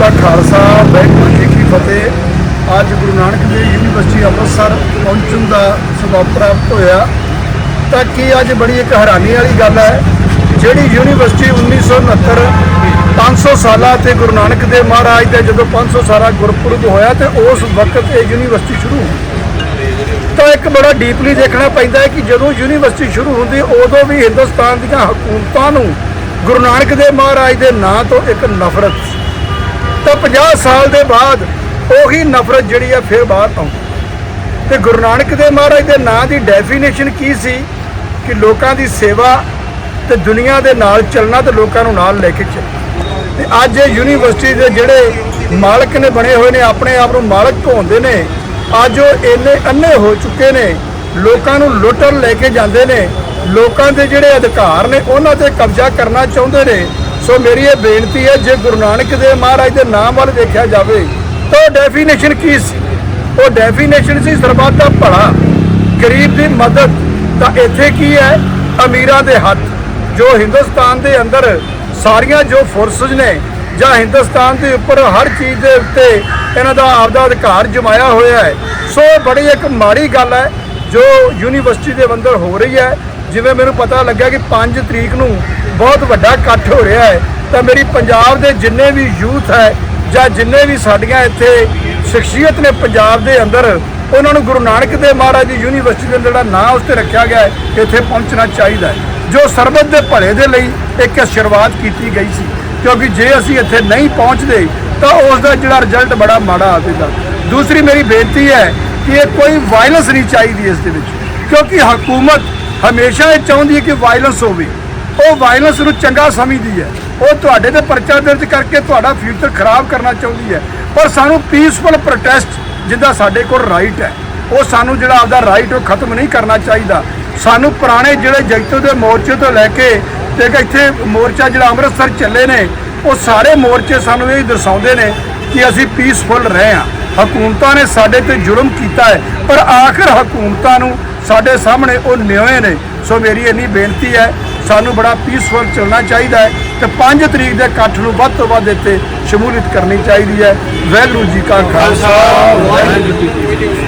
ਕਾ ਖਾਲਸਾ ਵਾਹਿਗੁਰੂ ਜੀ ਕੀ ਫਤਿਹ। ਅੱਜ ਗੁਰੂ ਨਾਨਕ ਦੇਵ ਯੂਨੀਵਰਸਿਟੀ ਅੰਮ੍ਰਿਤਸਰ ਪਹੁੰਚਣ ਦਾ ਸਬਬ ਪ੍ਰਾਪਤ ਹੋਇਆ। ਤਾਂ ਕੀ ਅੱਜ ਬੜੀ ਇੱਕ ਹੈਰਾਨੀ ਵਾਲੀ ਗੱਲ ਹੈ, ਜਿਹੜੀ ਯੂਨੀਵਰਸਿਟੀ 1969 500 ਸਾਲਾਂ ਤੇ ਗੁਰੂ ਨਾਨਕ ਦੇਵ ਮਹਾਰਾਜ ਦੇ ਜਦੋਂ 500 ਸਾਲਾ ਗੁਰਪੁਰਬ ਹੋਇਆ ਤੇ ਉਸ ਵਕਤ ਇਹ ਯੂਨੀਵਰਸਿਟੀ ਸ਼ੁਰੂ ਹੋਈ। ਤਾਂ ਇੱਕ ਬੜਾ ਡੀਪਲੀ ਦੇਖਣਾ ਪੈਂਦਾ ਹੈ ਕਿ ਜਦੋਂ ਯੂਨੀਵਰਸਿਟੀ ਸ਼ੁਰੂ ਹੁੰਦੀ, ਉਦੋਂ ਵੀ ਹਿੰਦੁਸਤਾਨ ਦੀਆਂ ਹਕੂਮਤਾਂ ਨੂੰ ਗੁਰੂ ਨਾਨਕ ਦੇਵ ਮਹਾਰਾਜ ਦੇ ਨਾਂ ਤੋਂ ਇੱਕ ਨਫ਼ਰਤ ਸੀ। ਤਾਂ 50 ਸਾਲ ਦੇ ਬਾਅਦ ਉਹੀ ਨਫ਼ਰਤ ਜਿਹੜੀ ਹੈ ਫਿਰ ਬਾਹਰ ਆਉਂਦੀ। ਤੇ ਗੁਰੂ ਨਾਨਕ ਦੇਵ ਮਹਾਰਾਜ ਦੇ ਨਾਂ ਦੀ ਡੈਫੀਨੇਸ਼ਨ ਕੀ ਸੀ? ਕਿ ਲੋਕਾਂ ਦੀ ਸੇਵਾ ਤੇ ਦੁਨੀਆ ਦੇ ਨਾਲ ਚੱਲਣਾ ਤੇ ਲੋਕਾਂ ਨੂੰ ਨਾਲ ਲੈ ਕੇ ਚੱਲਣਾ। ਤੇ ਅੱਜ ਇਹ ਯੂਨੀਵਰਸਿਟੀ ਦੇ ਜਿਹੜੇ ਮਾਲਕ ਨੇ ਬਣੇ ਹੋਏ ਨੇ, ਆਪਣੇ ਆਪ ਨੂੰ ਮਾਲਕ ਕਹਾਉਂਦੇ ਨੇ, ਅੱਜ ਉਹ ਇੰਨੇ ਅੰਨੇ ਹੋ ਚੁੱਕੇ ਨੇ, ਲੋਕਾਂ ਨੂੰ ਲੁੱਟਣ ਲੈ ਕੇ ਜਾਂਦੇ ਨੇ, ਲੋਕਾਂ ਦੇ ਜਿਹੜੇ ਅਧਿਕਾਰ ਨੇ, ਉਹਨਾਂ ਤੇ ਕਬਜ਼ਾ ਕਰਨਾ ਚਾਹੁੰਦੇ ਨੇ ਸੋ ਮੇਰੀ ਇਹ ਬੇਨਤੀ ਹੈ, ਜੇ ਗੁਰੂ ਨਾਨਕ ਦੇਵ ਮਹਾਰਾਜ ਦੇ ਨਾਮ ਵੱਲ ਦੇਖਿਆ ਜਾਵੇ, ਤਾਂ ਡੈਫੀਨੇਸ਼ਨ ਕੀ ਸੀ? ਉਹ ਡੈਫੀਨੇਸ਼ਨ ਸੀ ਸਰਬੱਤ ਦਾ ਭਲਾ। ਗਰੀਬ ਦੀ ਮਦਦ ਤਾਂ ਇੱਥੇ ਕੀ ਹੈ? ਅਮੀਰਾਂ ਦੇ ਹੱਥ। ਜੋ ਹਿੰਦੁਸਤਾਨ ਦੇ ਅੰਦਰ ਸਾਰੀਆਂ ਜੋ ਫੋਰਸਸ ਨੇ, ਜਾਂ ਹਿੰਦੁਸਤਾਨ ਦੇ ਉੱਪਰ ਹਰ ਚੀਜ਼ ਦੇ ਉੱਤੇ ਇਹਨਾਂ ਦਾ ਆਪਦਾ ਅਧਿਕਾਰ ਜਮਾਇਆ ਹੋਇਆ ਹੈ। ਸੋ ਬੜੀ ਇੱਕ ਮਾੜੀ ਗੱਲ ਹੈ, ਜੋ ਯੂਨੀਵਰਸਿਟੀ ਦੇ ਅੰਦਰ ਹੋ ਰਹੀ ਹੈ। ਜਿਵੇਂ ਮੈਨੂੰ ਪਤਾ ਲੱਗਿਆ ਕਿ 5 ਤਰੀਕ ਨੂੰ ਬਹੁਤ ਵੱਡਾ ਇਕੱਠ ਹੋ ਰਿਹਾ ਹੈ, ਤਾਂ ਮੇਰੀ ਪੰਜਾਬ ਦੇ ਜਿੰਨੇ ਵੀ ਯੂਥ ਹੈ ਜਾਂ ਜਿੰਨੇ ਵੀ ਸਾਡੀਆਂ ਇੱਥੇ ਸ਼ਖਸੀਅਤ ਨੇ ਪੰਜਾਬ ਦੇ ਅੰਦਰ, ਉਹਨਾਂ ਨੂੰ ਗੁਰੂ ਨਾਨਕ ਦੇਵ ਮਹਾਰਾਜ ਦੀ ਯੂਨੀਵਰਸਿਟੀ ਦੇ ਜਿਹੜਾ ਨਾਂ ਉਸ ਤੇ ਰੱਖਿਆ ਗਿਆ ਹੈ, ਇੱਥੇ ਪਹੁੰਚਣਾ ਚਾਹੀਦਾ ਹੈ। ਜੋ ਸਰਬਤ ਦੇ ਭਲੇ ਦੇ ਲਈ ਇੱਕ ਸ਼ੁਰੂਆਤ ਕੀਤੀ ਗਈ ਸੀ, ਕਿਉਂਕਿ ਜੇ ਅਸੀਂ ਇੱਥੇ ਨਹੀਂ ਪਹੁੰਚਦੇ, ਤਾਂ ਉਸ ਦਾ ਜਿਹੜਾ ਰਿਜ਼ਲਟ ਬੜਾ ਮਾੜਾ ਆਵੇਗਾ ਦੂਸਰੀ ਮੇਰੀ ਬੇਨਤੀ ਹੈ ਕਿ ਇਹ ਕੋਈ ਵਾਇਲੈਂਸ ਨਹੀਂ ਚਾਹੀਦੀ ਇਸ ਦੇ ਵਿੱਚ, ਕਿਉਂਕਿ ਹਕੂਮਤ ਹਮੇਸ਼ਾ ਇਹ ਚਾਹੁੰਦੀ ਹੈ ਕਿ ਵਾਇਲੈਂਸ ਹੋਵੇ। ਉਹ ਵਾਇਲੈਂਸ ਨੂੰ ਚੰਗਾ ਸਮਝਦੀ ਹੈ। ਉਹ ਤੁਹਾਡੇ ਤੇ ਪਰਚਾ ਦਰਜ ਕਰਕੇ ਤੁਹਾਡਾ ਫਿਊਚਰ ਖਰਾਬ ਕਰਨਾ ਚਾਹੁੰਦੀ ਹੈ। ਪਰ ਸਾਨੂੰ ਪੀਸਫੁਲ ਪ੍ਰੋਟੈਸਟ ਜਿੱਦਾਂ ਸਾਡੇ ਕੋਲ ਰਾਈਟ ਹੈ। ਉਹ ਸਾਨੂੰ ਜਿਹੜਾ ਆਪਦਾ ਰਾਈਟ ਉਹ ਖਤਮ ਨਹੀਂ ਕਰਨਾ ਚਾਹੀਦਾ। ਸਾਨੂੰ ਪੁਰਾਣੇ ਜਿਹੜੇ ਜਗਤੋ ਦੇ ਮੋਰਚੇ ਤੋਂ ਲੈ ਕੇ ਤੇ ਇੱਥੇ ਮੋਰਚਾ ਜਿਹੜਾ ਅੰਮ੍ਰਿਤਸਰ ਚੱਲੇ ਨੇ, ਉਹ ਸਾਰੇ ਮੋਰਚੇ ਸਾਨੂੰ ਇਹ ਦਰਸਾਉਂਦੇ ਨੇ ਕਿ ਅਸੀਂ ਪੀਸਫੁਲ ਰਹੇ ਹਾਂ। ਹਕੂਮਤਾਂ ਨੇ ਸਾਡੇ ਤੇ ਜ਼ੁਲਮ ਕੀਤਾ ਹੈ, ਪਰ ਆਖਰ ਹਕੂਮਤਾਂ ਨੂੰ ਸਾਡੇ ਸਾਹਮਣੇ ਉਹ ਨਿਉਏ ਨੇ। ਸੋ ਮੇਰੀ ਇੰਨੀ ਬੇਨਤੀ ਹੈ ਸਾਨੂੰ ਬੜਾ ਪੀਸਫੁਲ ਚੱਲਣਾ ਚਾਹੀਦਾ ਹੈ ਤੇ 5 ਤਰੀਕ ਦੇ ਇਕੱਠ ਨੂੰ ਵੱਧ ਤੋਂ ਵੱਧ ਇੱਥੇ ਸ਼ਮੂਲੀਅਤ ਕਰਨੀ ਚਾਹੀਦੀ ਹੈ। ਵਾਹਿਗੁਰੂ ਜੀ ਕਾ ਖਾਲਸਾ, ਵਾਹਿਗੁਰੂ ਜੀ ਕੀ ਫਤਿਹ।